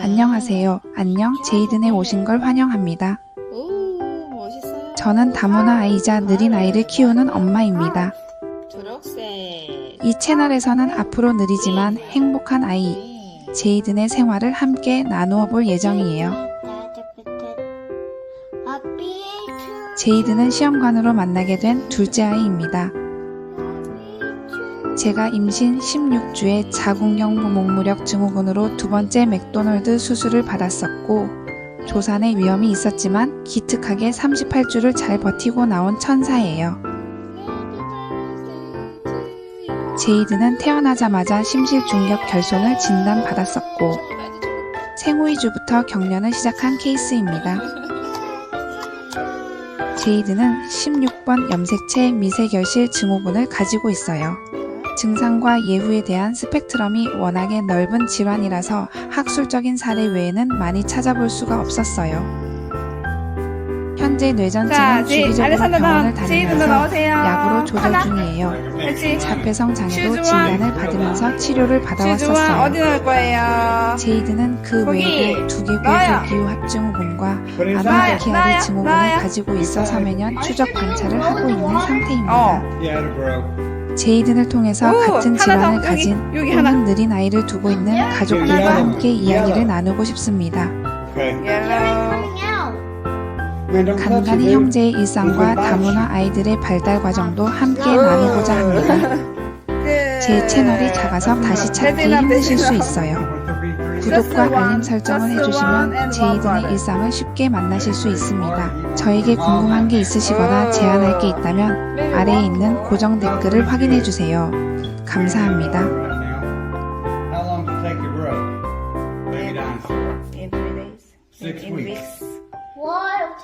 안녕하세요. 안녕, 제이든에 오신 걸 환영합니다. 오, 멋있어요. 저는 다문화 아이자 느린 아이를 키우는 엄마입니다. 초록색. 이 채널에서는 앞으로 느리지만 행복한 아이, 제이든의 생활을 함께 나누어 볼 예정이에요. 제이든은 시험관으로 만나게 된 둘째 아이입니다. 제가 임신 16주에 자궁경 부 목무력 증후군으로 두 번째 맥도널드 수술을 받았었고, 조산의 위험이 있었지만 기특하게 38주를 잘 버티고 나온 천사예요. 제이드는 태어나자마자 심실중격 결손을 진단받았었고, 생후 2주부터 경련을 시작한 케이스입니다. 제이드는 16번 염색체 미세결실 증후군을 가지고 있어요. 증상과 예후에 대한 스펙트럼이 워낙에 넓은 질환이라서 학술적인 사례 외에는 많이 찾아볼 수가 없었어요. 현재 자, 뇌전증은 주기적으로 병원을 다니면서. 약으로 조절 중이에요. 자폐성 장애도 진단을 받으면서 치료를 받아왔었어요. 제이드는 그. 외에도 두개골 나야. 기후 합증후군과 나야, 증후군을. 가지고 있어 3회년 추적 관찰을 하고 있는 상태입니다. 제이든을 통해서 오, 같은 질환을 더, 여기, 가진 여기 하나. 느린 아이를 두고 있는 가족들과 더. 함께 이야기를 하나. 나누고 싶습니다. Okay. 간간히. 형제의 일상과 다문화 아이들의 발달 과정도 함께 나누고자 합니다. 그... 제 채널이 작아서 다시 찾기 힘드실 수. 있어요. 구독과 알림 설정을 해주시면 제이든의. 일상을 쉽게 만나실 수 있습니다. 저에게 궁금한 게 있으시거나 제안할 게 있다면 아래에 있는 고정 댓글을 확인해 주세요. 감사합니다. Six weeks. What?